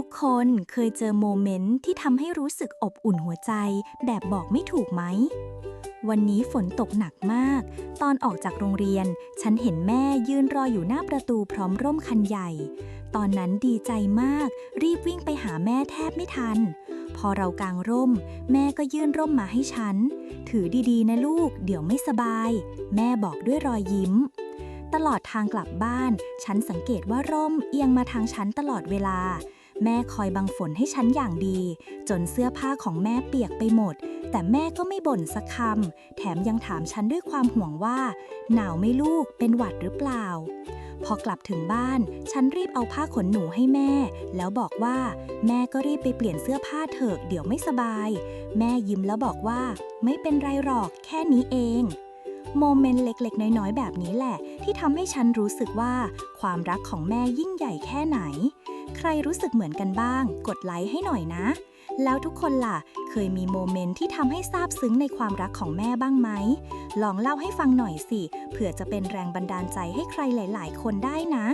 ทุกคนเคยเจอโมเมนต์ที่ทำให้รู้สึกอบอุ่นหัวใจ แบบบอกไม่ถูกไหม วันนี้ฝนตกหนักมาก ตอนออกจากโรงเรียน ฉันเห็นแม่ยืนรออยู่หน้าประตูพร้อมร่มคันใหญ่ ตอนนั้นดีใจมาก รีบวิ่งไปหาแม่แทบไม่ทัน พอเรากางร่ม แม่ก็ยื่นร่มมาให้ฉัน ถือดีๆ นะลูก เดี๋ยวไม่สบาย แม่บอกด้วยรอยยิ้มตลอดทางกลับบ้าน ฉันสังเกตว่าร่มเอียงมาทางฉันตลอดเวลา แม่คอยบังฝนให้ฉันอย่างดี จนเสื้อผ้าของแม่เปียกไปหมด แต่แม่ก็ไม่บ่นสักคำ แถมยังถามฉันด้วยความห่วงว่า หนาวไหม่ลูกเป็นหวัดหรือเปล่า พอกลับถึงบ้าน ฉันรีบเอาผ้าขนหนูให้แม่ แล้วบอกว่า แม่ก็รีบไปเปลี่ยนเสื้อผ้าเถอะเดี๋ยวไม่สบาย แม่ยิ้มแล้วบอกว่า ไม่เป็นไรหรอกแค่นี้เองโมเมนต์เล็ก ๆ น้อย ๆ แบบนี้แหละ ที่ทำให้ฉันรู้สึกว่า ความรักของแม่ยิ่งใหญ่แค่ไหน ใครรู้สึกเหมือนกันบ้าง กดไลค์ให้หน่อยนะ แล้วทุกคนล่ะ เคยมีโมเมนต์ที่ทำให้ซาบซึ้งในความรักของแม่บ้างไหม ลองเล่าให้ฟังหน่อยสิ เผื่อจะเป็นแรงบันดาลใจให้ใครหลาย ๆ คนได้นะ